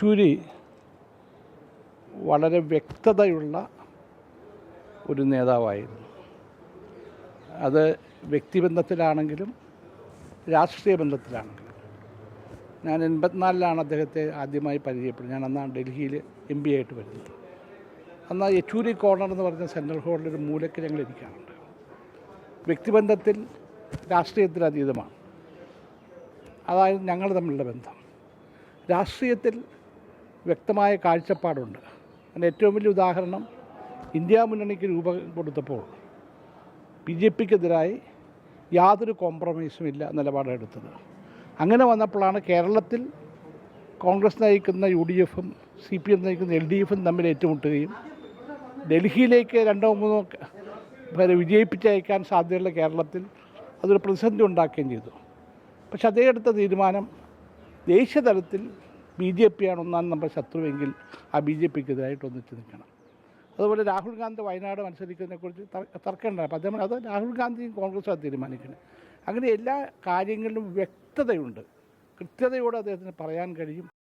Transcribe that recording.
യെച്ചൂരി വളരെ വ്യക്തതയുള്ള ഒരു നേതാവായിരുന്നു. അത് വ്യക്തിബന്ധത്തിലാണെങ്കിലും രാഷ്ട്രീയ ബന്ധത്തിലാണെങ്കിലും. ഞാൻ എൺപത്തിനാലിലാണ് അദ്ദേഹത്തെ ആദ്യമായി പരിചയപ്പെടുന്നത്. ഞാൻ അന്നാണ് ഡൽഹിയിൽ എം പി ആയിട്ട് വരുന്നത്. അന്ന് യെച്ചൂരി കോർണർ എന്ന് പറഞ്ഞ സെൻട്രൽ ഹോളിന്റെ ഒരു മൂലയ്ക്ക് ഞങ്ങൾ ഇരിക്കാറുണ്ട്. വ്യക്തിബന്ധത്തിൽ രാഷ്ട്രീയത്തിൽ അതീതമാണ്. അതായത് ഞങ്ങൾ തമ്മിലുള്ള ബന്ധം. രാഷ്ട്രീയത്തിൽ വ്യക്തമായ കാഴ്ചപ്പാടുണ്ട്. അതിന്റെ ഏറ്റവും വലിയ ഉദാഹരണം ഇന്ത്യ മുന്നണിക്ക് രൂപം കൊടുത്തപ്പോൾ ബി ജെ പിക്കെതിരായി യാതൊരു കോംപ്രമൈസും ഇല്ല നിലപാടെടുത്തത് അങ്ങനെ വന്നപ്പോഴാണ് കേരളത്തിൽ കോൺഗ്രസ് നയിക്കുന്ന യു ഡി എഫും സി പി എം നയിക്കുന്ന എൽ ഡി എഫും തമ്മിൽ ഏറ്റുമുട്ടുകയും ഡൽഹിയിലേക്ക് രണ്ടോ മൂന്നോ പേരെ വിജയിപ്പിച്ചയക്കാൻ സാധ്യതയുള്ള കേരളത്തിൽ അതൊരു പ്രതിസന്ധി ഉണ്ടാക്കുകയും ചെയ്തു. പക്ഷെ അതേ എടുത്ത തീരുമാനം ദേശീയ തലത്തിൽ ബി ജെ പിയാണ് ഒന്നാം നമ്പർ ശത്രുവെങ്കിൽ ആ ബി ജെ പിക്കെതിരായിട്ട് ഒന്നിച്ച് നിൽക്കണം. അതുപോലെ രാഹുൽ ഗാന്ധി വയനാട് മത്സരിക്കുന്നതിനെക്കുറിച്ച് തർ- തർക്കമുണ്ടായി അതേപോലെ അദ്ദേഹം അത് രാഹുൽ ഗാന്ധിയും കോൺഗ്രസും അത് തീരുമാനിക്കുന്നത് അങ്ങനെ എല്ലാ കാര്യങ്ങളിലും വ്യക്തതയുണ്ട്. കൃത്യതയോടെ അദ്ദേഹത്തിന് പറയാൻ കഴിയും.